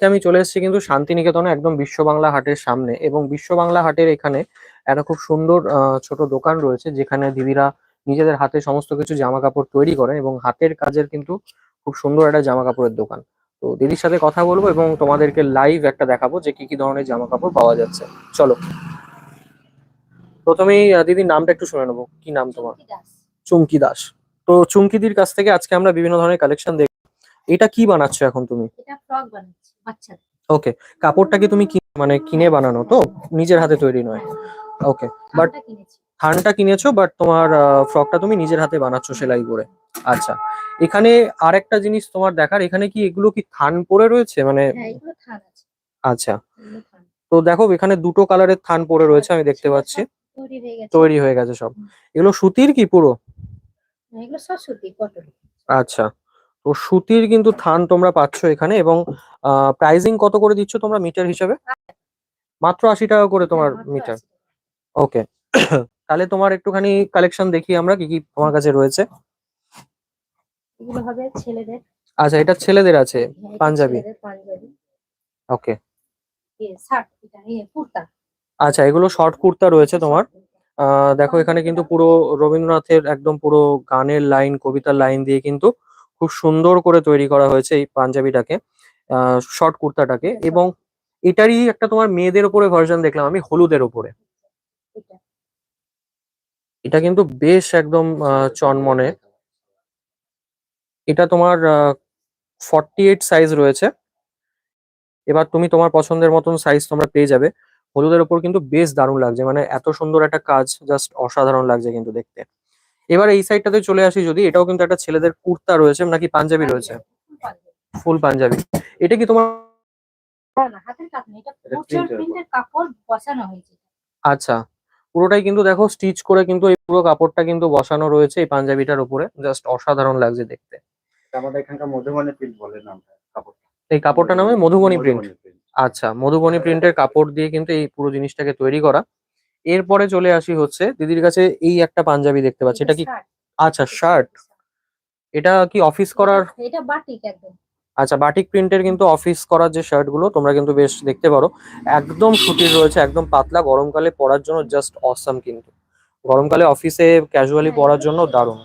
আজকে আমি চলে এসেছি কিন্তু শান্তিনিকেতনে একদম বিশ্ব বাংলা হাটের সামনে এবং বিশ্ব বাংলা হাটের এখানে একটা খুব সুন্দর ছোট দোকান রয়েছে যেখানে দিদিরা নিজেদের হাতে সমস্ত কিছু জামা কাপড় তৈরি করে এবং হাতের কাজের কিন্তু খুব সুন্দর একটা জামা কাপড়ের দোকান। তো দিদির সাথে কথা বলব এবং তোমাদেরকে লাইভ একটা দেখাবো যে কি কি ধরনের জামা কাপড় পাওয়া যাচ্ছে। চলো। প্রথমেই দিদির নামটা একটু শুনে নেব। কি নাম তোমার? চুমকি দাস। চুমকি দাস। তো চুমকিদির কাছ থেকে আজকে আমরা বিভিন্ন ধরনের কালেকশন দেখ এটা কি বানাচ্ছো এখন তুমি? এটা ফ্রক বানাচ্ছি বাচ্চাদের। ওকে কাপড়টা কি তুমি মানে কিনে বানানো তো? নিজের হাতে তৈরি নয়। ওকে বাট থানটা কিনেছো বাট তোমার ফ্রকটা তুমি নিজের হাতে বানাচ্ছো সেলাই করে। আচ্ছা এখানে আরেকটা জিনিস তোমার দেখার এখানে কি এগুলো কি থান পরে রয়েছে? মানে হ্যাঁ আচ্ছা তো দেখো এখানে দুটো কালারের থান পরে রয়েছে আমি দেখতে পাচ্ছি। তৈরি হয়ে গেছে। হয়ে সব। এগুলো সুতির কি পুরো? হ্যাঁ, আচ্ছা তো সুতির কিন্তু থান তোমরা পাচ্ছ এখানে এবং প্রাইজিং কত করে দিচ্ছ তোমরা মিটার হিসাবে? মাত্র আশি টাকা করে তোমার মিটার ওকে তাহলে তোমার একটুখানি কালেকশন দেখি আমরা কি কি তোমার কাছে রয়েছে। আচ্ছা এটা ছেলেদের আছে হ্যাঁ, পাঞ্জাবি। ওকে আচ্ছা এগুলো শর্ট কুর্তা রয়েছে তোমার। দেখো এখানে কিন্তু পুরো রবীন্দ্রনাথের একদম পুরো গানের লাইন কবিতার লাইন দিয়ে কিন্তু খুব সুন্দর করে তৈরি করা হয়েছে এই পাঞ্জাবিটাকে শর্ট কুর্তাটাকে এবং এটারই একটা তোমার মেয়েদের উপরে ভার্সন দেখলাম আমি হলুদের উপরে। এটা। এটা কিন্তু বেশ একদম আহ, চনমনে। এটা তোমার ফর্টি এইট সাইজ রয়েছে। এবার তুমি তোমার পছন্দের মতন সাইজ তোমরা পেয়ে যাবে। হলুদের ওপর কিন্তু বেশ দারুণ লাগছে মানে এত সুন্দর একটা কাজ জাস্ট অসাধারণ লাগছে কিন্তু দেখতে। এবার এই সাইডটাতে চলে আসি যদি এটাও কিন্তু একটা ছেলেদের কুর্তা রয়েছে নাকি পাঞ্জাবি রয়েছে? ফুল পাঞ্জাবি। এটা কি তোমার না না হাতের কাজ না এটা প্রচুর প্রিন্টের কাপড় বসানো হয়েছে। আচ্ছা পুরোটাই কিন্তু দেখো স্টিচ করে কিন্তু এই পুরো কাপড়টা কিন্তু বসানো রয়েছে এই পাঞ্জাবিটার উপরে। জাস্ট অসাধারণ লাগছে দেখতে। আমাদের এখানকার মধুবনী প্রিন্ট বলে নামটা কাপড়টা। এই কাপড়টা নামে মধুবনী প্রিন্ট আচ্ছা মধুবনী প্রিন্টের কাপড় দিয়ে কিন্তু এই পুরো জিনিসটাকে তৈরি করা। এরপরে চলে আসি হচ্ছে দিদির কাছে এই একটা পাঞ্জাবি দেখতে পাচ্ছি এটা কি আচ্ছা শার্ট এটা কি অফিস করার? এটা বাটিক একদম। আচ্ছা বাটিক প্রিন্টের কিন্তু অফিস করার যে শার্টগুলো তোমরা কিন্তু বেশ দেখতে পারো। একদম সুতির রয়েছে একদম পাতলা গরমকালে পরার জন্য জাস্ট অসাম কিন্তু। গরমকালে অফিসে ক্যাজুয়ালি পরার জন্য। দারুণ।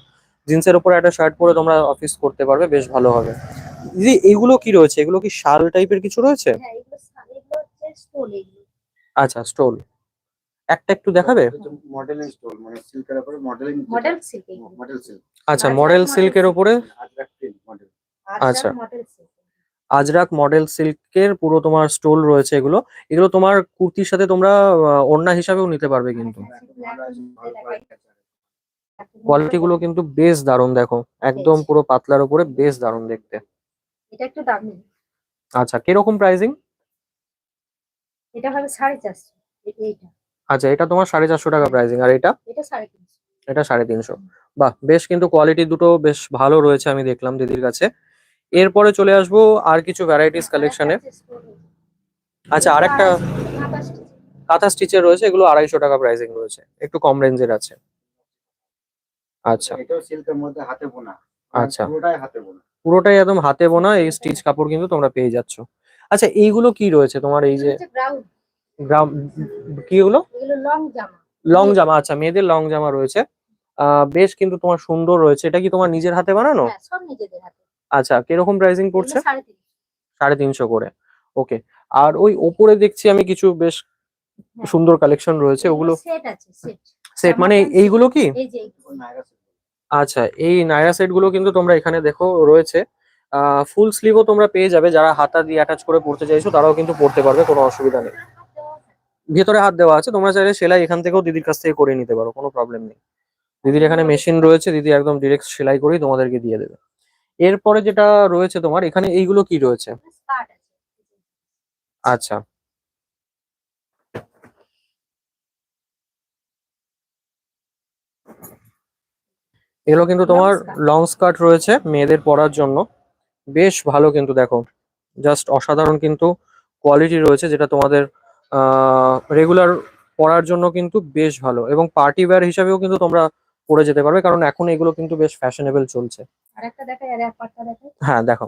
জিন্সের উপরে একটা শার্ট পরে তোমরা অফিস করতে পারবে বেশ ভালো হবে। দিদি এগুলো কি রয়েছে? এগুলো কি শাল টাইপের কিছু রয়েছে? হ্যাঁ এগুলো সা- এগুলো হচ্ছে স্টোল এগুলো। আচ্ছা স্টোল একটা একটু দেখাবে মডেলিং স্টোল মানে সিল্কের উপরে modelling model silk model silk আচ্ছা আজরাক মডেল সিল্কের উপরে আজরাক মডেল আচ্ছা। সিল্ক আজরাক মডেল সিল্কের পুরো তোমার স্টোল রয়েছে এগুলো এগুলো তোমার কুর্তির সাথে তোমরা ওড়না হিসাবেও নিতে পারবে কিন্তু কোয়ালিটি গুলো কিন্তু বেশ দারুণ দেখো একদম পুরো পাতলার উপরে বেশ দারুণ দেখতে এটা একটু দামি আচ্ছা কীরকম প্রাইসিং এটা হবে সাড়ে চারশো এইটা আচ্ছা এটা তোমার সাড়ে চারশো টাকা প্রাইসিং আর এটা? এটা সাড়ে তিনশো। বাহ বেশ কিন্তু কোয়ালিটি দুটো বেশ ভালো রয়েছে আমি দেখলাম দিদির কাছে। এরপরে চলে আসব আর কিছু ভ্যারাইটিস কালেকশনে আচ্ছা আর একটা কাঁথা স্টিচের রয়েছে এগুলো আড়াইশো টাকা প্রাইসিং রয়েছে। একটু কম রেঞ্জের আছে। আচ্ছা। এটাও সিল্কের মধ্যে হাতে বোনা। আচ্ছা। পুরোটাই হাতে বোনা। পুরোটাই একদম হাতে বোনা এই স্টিচ কাপড় কিন্তু তোমরা পেয়ে যাচ্ছ। আচ্ছা এইগুলো কি রয়েছে তোমার এই যে? গ্রাম কি এগুলো? লং জামা। আচ্ছা মেয়েদের লং জামা রয়েছে। বেশ কিন্তু তোমার সুন্দর রয়েছে। এটা কি তোমার নিজের হাতে বানানো? হ্যাঁ আচ্ছা কীরকম প্রাইসিং পড়ছে? সাড়ে তিনশো। করে। ওকে আর ওই ওপরে দেখছি আমি কিছু বেশ হ্যাঁ। সুন্দর কালেকশন রয়েছে। ওগুলো সেট মানে এইগুলো কি। আচ্ছা এই নায়রা সেটগুলো কিন্তু তোমরা এখানে দেখো রয়েছে। ফুল স্লিভও তোমরা পেয়ে যাবে। যারা হাতা দিয়ে অ্যাটাচ করে পড়তে চাইছো তারাও কিন্তু পড়তে পারবে কোনো অসুবিধা নেই। ভেতরে হাত দেওয়া আছে তোমরা চাইলে সেলাই এখান থেকেও দিদির কাছ থেকে করে নিতে পারো কোনো প্রবলেম নেই। দিদির এখানে মেশিন রয়েছে দিদি একদম ডিরেক্ট সেলাই করেই তোমাদেরকে দিয়ে দেবে। এরপরে যেটা রয়েছে তোমার এখানে এইগুলো কি রয়েছে? আচ্ছা। এগুলো কিন্তু তোমার লং স্কার্ট রয়েছে মেয়েদের পরার জন্য। বেশ ভালো কিন্তু দেখো জাস্ট অসাধারণ কিন্তু কোয়ালিটি রয়েছে যেটা তোমাদের রেগুলার পরার জন্য কিন্তু বেশ ভালো এবং পার্টি ওয়্যার হিসাবেও কিন্তু তোমরা পরে যেতে পারবে কারণ এখন এগুলো কিন্তু বেশ ফ্যাশনেবল চলছে। হ্যাঁ দেখো।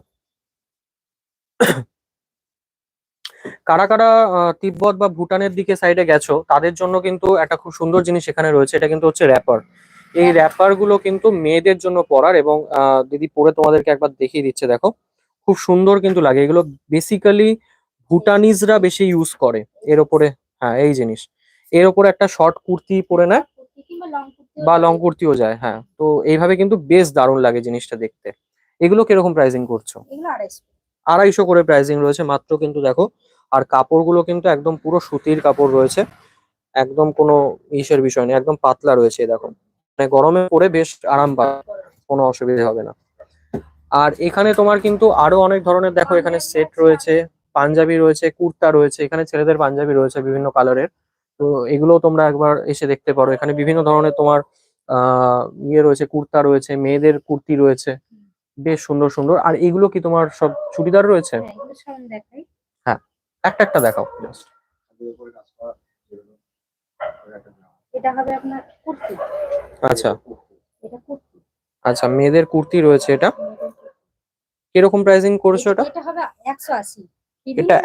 কারা কারা তিব্বত বা ভুটানের দিকে সাইডে গেছো তাদের জন্য কিন্তু একটা খুব সুন্দর জিনিস এখানে রয়েছে এটা কিন্তু হচ্ছে র্যাপার এই র্যাপারগুলো কিন্তু মেয়েদের জন্য পরার এবং আহ, দিদি পরে তোমাদেরকে একবার দেখিয়ে দিচ্ছে দেখো। খুব সুন্দর কিন্তু লাগে এগুলো বেসিক্যালি ভুটানিজরা বেশি ইউজ করে। এর ওপরে হ্যাঁ এই জিনিস। এর ওপরে একটা শর্ট কুর্তি পরে নেয় বা লং কুর্তিও যায় হ্যাঁ। তো এইভাবে কিন্তু বেশ দারুণ লাগে জিনিসটা দেখতে। এগুলো কীরকম প্রাইসিং করছ? আড়াইশো। করে প্রাইসিং রয়েছে মাত্র কিন্তু দেখো আর কাপড়গুলো কিন্তু একদম পুরো সুতির কাপড় রয়েছে। একদম কোনো ইসের বিষয় নেই একদম পাতলা রয়েছে দেখো। মানে গরমে পরে বেশ আরাম পায় কোনো অসুবিধা হবে না। আর এখানে তোমার কিন্তু আরও অনেক ধরনের দেখো এখানে সেট রয়েছে। পাঞ্জাবি রয়েছে কুর্তা রয়েছে এখানে ছেলেদের পাঞ্জাবি রয়েছে বিভিন্ন কালারের। তো এগুলো তোমরা একবার এসে দেখতে পারো। এখানে বিভিন্ন ধরনের তোমার আহ ইয়ে রয়েছে কুর্তা রয়েছে মেয়েদের কুর্তি রয়েছে। বেশ সুন্দর সুন্দর। আর এগুলো কি তোমার সব চুড়িদার রয়েছে? হ্যাঁ দেখাই। একটা একটা দেখাও। এটা হবে আপনার কুর্তি। আচ্ছা। এটা কুর্তি। আচ্ছা মেয়েদের কুর্তি রয়েছে এটা। কীরকম প্রাইসিং করেছ এটা? এটা হবে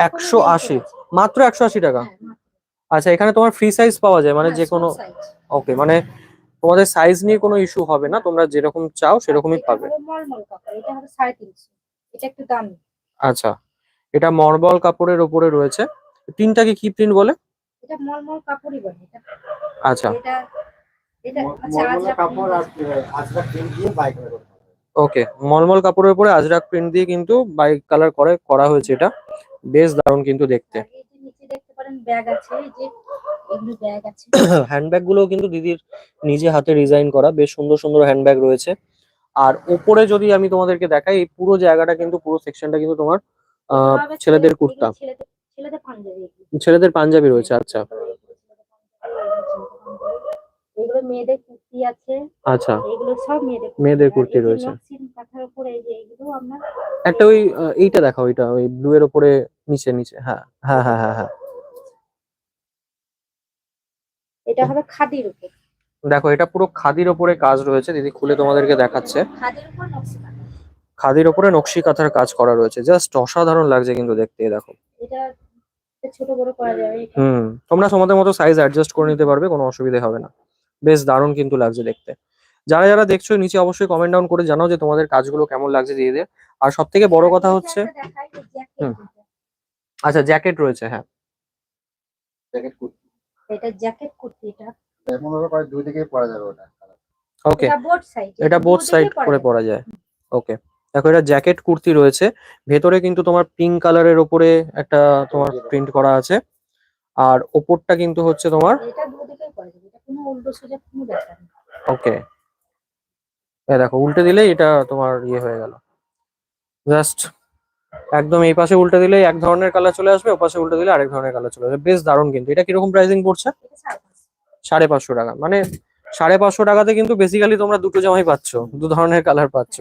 একশো আশি। মাত্র একশো আশি টাকা? আচ্ছা এখানে তোমার ফ্রি সাইজ পাওয়া যায় মানে যে কোনো ওকে মানে তোমাদের সাইজ নিয়ে কোনো ইস্যু হবে না তোমরা যেরকম চাও সেরকমই পাবে। মলমল কাপড় এটা হবে সাড়ে তিনশো। এটা একটু দামি। আচ্ছা এটা মরবল কাপড়ের ওপরে রয়েছে। প্রিন্টটাকে কি প্রিন্ট বলে? এটা এটা। আচ্ছা। এটা এটা আচ্ছা ওকে মলমল কাপড়ের উপরে আজরাক প্রিন্ট দিয়ে কিন্তু বাইক কালার করে করা হয়েছে এটা। বেশ দারুণ কিন্তু দেখতে। হ্যান্ডব্যাগগুলো কিন্তু দিদির নিজে হাতে ডিজাইন করা বেশ সুন্দর সুন্দর হ্যান্ডব্যাগ রয়েছে। আর ওপরে যদি আমি তোমাদেরকে দেখাই এই পুরো জায়গাটা কিন্তু পুরো সেকশনটা কিন্তু তোমার ছেলেদের কুর্তা। ছেলেদের পাঞ্জাবি। রয়েছে আচ্ছা। এগুলো মেয়েদের কুর্তি আছে। আচ্ছা। এগুলো সব মেয়েদের মেয়েদের কুর্তি। রয়েছে। কাঁথার উপরে এই যে এগুলো আপনার একটা ওই এইটা দেখাও ওইটা ওই ব্লু এর ওপরে নিচে নিচে হ্যাঁ হ্যাঁ হ্যাঁ হ্যাঁ হ্যাঁ। এটা হবে খাদির উপর। দেখো এটা পুরো খাদির ওপরে কাজ রয়েছে দিদি খুলে তোমাদেরকে দেখাচ্ছে। খাদির উপর ওপরে নকশি কাঁথার কাজ করা রয়েছে জাস্ট অসাধারণ লাগছে কিন্তু দেখতে দেখো। এটা এটা ছোট বড় করা যাবে হুম তোমরা তোমাদের মতো সাইজ অ্যাডজাস্ট করে নিতে পারবে কোনো অসুবিধা হবে না। বেশ দারুণ কিন্তু লাগছে দেখতে। যারা যারা দেখছ নিচে অবশ্যই কমেন্ট ডাউন করে জানাও যে তোমাদের কাজগুলো কেমন লাগছে দিদিদের আর সব থেকে বড় কথা হচ্ছে হুম। আচ্ছা জ্যাকেট রয়েছে হ্যাঁ। জ্যাকেট কুর্তি। এটা জ্যাকেট কুর্তি এটা। এমন ভাবে করে দুই দিকেই পরা যাবে ওটা। ওকে এটা বোথ সাইড এটা বোথ সাইড করে পরা যায়। ওকে দেখো এটা জ্যাকেট কুর্তি রয়েছে। ভেতরে কিন্তু তোমার পিঙ্ক কালারের ওপরে একটা তোমার প্রিন্ট করা আছে। আর ওপরটা কিন্তু হচ্ছে তোমার এটা দুদিকেই পরা যাবে। এটা কোনো উল্টো সোজা কোনো ব্যাপার না। ওকে দেখো, উল্টে দিলে এটা তোমার ইয়ে হয়ে গেল। জাস্ট একদম এই পাশে উল্টে দিলে এক ধরনের কালার চলে আসবে, ও পাশে উল্টে দিলে আরেক ধরনের কালার চলে আসবে। বেশ দারুণ কিন্তু। এটা কীরকম প্রাইসিং পড়ছে? সাড়ে পাঁচশো। টাকা। মানে সাড়ে পাঁচশো টাকাতে কিন্তু বেসিক্যালি তোমরা দুটো জামাই পাচ্ছ, দু ধরনের কালার পাচ্ছ।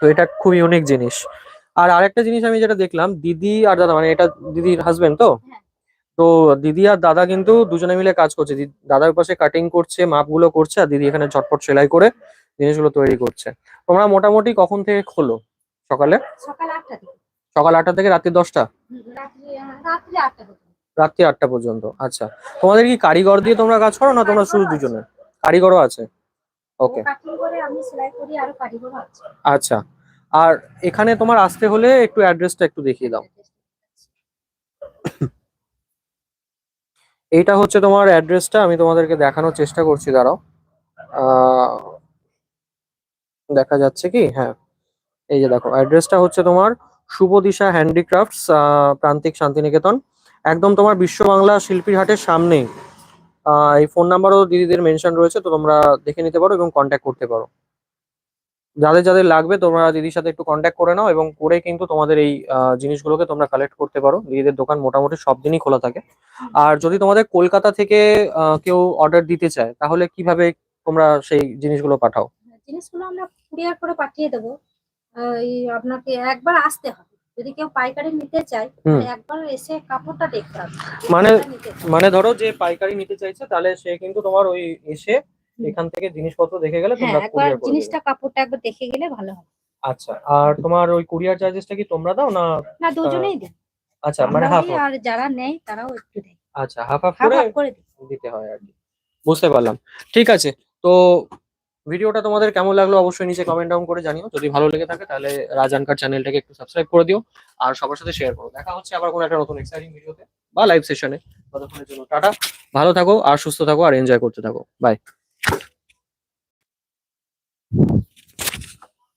তো এটা খুব ইউনিক জিনিস। আর আরেকটা জিনিস আমি যেটা দেখলাম, দিদি আর দাদা মানে এটা দিদির হাজবেন্ড তো। তো দিদি আর দাদা কিন্তু দুজনে মিলে কাজ করছে। দাদার পাশে কাটিং করছে, মাপগুলো করছে, আর দিদি এখানে চটপট সেলাই করে জিনিসগুলো তৈরি করছে। তোমরা মোটামুটি কখন থেকে খোলো? সকালে? সকাল আটটা থেকে। রাত্রি দশটা? রাত্রি আটটা পর্যন্ত। আচ্ছা। তোমাদের কি কারিগর দিয়ে তোমরা কাজ করো না তোমরা শুধু দুজনে? কারিগরও আছে? ওকে আচ্ছা। আর এখানে তোমার আসতে হলে একটু অ্যাড্রেসটা একটু দেখিয়ে দাও। এইটা হচ্ছে তোমার অ্যাড্রেসটা আমি তোমাদেরকে দেখানোর চেষ্টা করছি দাঁড়াও। আহ, দেখা যাচ্ছে কি? হ্যাঁ। এই যে দেখো অ্যাড্রেসটা হচ্ছে তোমার শুভ দিশা হ্যান্ডিক্রাফটস প্রান্তিক শান্তিনিকেতন। একদম তোমার বিশ্ব বাংলা শিল্পীর হাটের সামনেই। এই ফোন নাম্বারও দিদিদের মেনশন রয়েছে, তো তোমরা দেখে নিতে পারো এবং কন্ট্যাক্ট করতে পারো। যাদের যাদের লাগবে, তোমরা দিদির সাথে একটু কন্ট্যাক্ট করে নাও এবং করে কিন্তু তোমাদের এই জিনিসগুলোকে তোমরা কালেক্ট করতে পারো। দিদিদের দোকান মোটামুটি সব দিনই খোলা থাকে। আর যদি তোমাদের কলকাতা থেকে কেউ অর্ডার দিতে চায়, তাহলে কীভাবে তোমরা সেই জিনিসগুলো পাঠাও? জিনিসগুলো আমরা কুরিয়ার করে পাঠিয়ে দেবো। আপনাকে একবার আসতে হবে। যদি কেউ পাইকারি নিতে চায় একবার এসে কাপড়টা দেখতে হবে। মানে। মানে ধরো যে পাইকারি নিতে চাইছে তাহলে সে কিন্তু তোমার ওই এসে এখান থেকে জিনিসপত্র দেখে গেলে হ্যাঁ তোমরা একবার করে দেবে। জিনিসটা কাপড়টা একবার দেখে গেলে ভালো হয় আচ্ছা আর তোমার ওই কুরিয়ার চার্জেসটা কি তোমরা দাও না না দুজনেই দিই। আচ্ছা মানে হাফ আর যারা নেয় তারাও একটু দেয়। আচ্ছা হাফ হাফ করে দিতে হয় আর কি। বুঝতে পারলাম। ঠিক আছে তো ভিডিওটা তোমাদের কেমন লাগল অবশ্যই নিচে কমেন্ট ডাউন করে জানিও। যদি ভালো লেগে থাকে তাহলে রাজানকার চ্যানেলটাকে একটু সাবস্ক্রাইব করে দিও আর সবার সাথে শেয়ার করো। দেখা হচ্ছে আবার কোনো একটা নতুন এক্সাইটিং ভিডিওতে বা লাইভ সেশনে ততক্ষণের জন্য টাটা, ভালো থাকো আর সুস্থ থাকো আর এনজয় করতে থাকো। বাই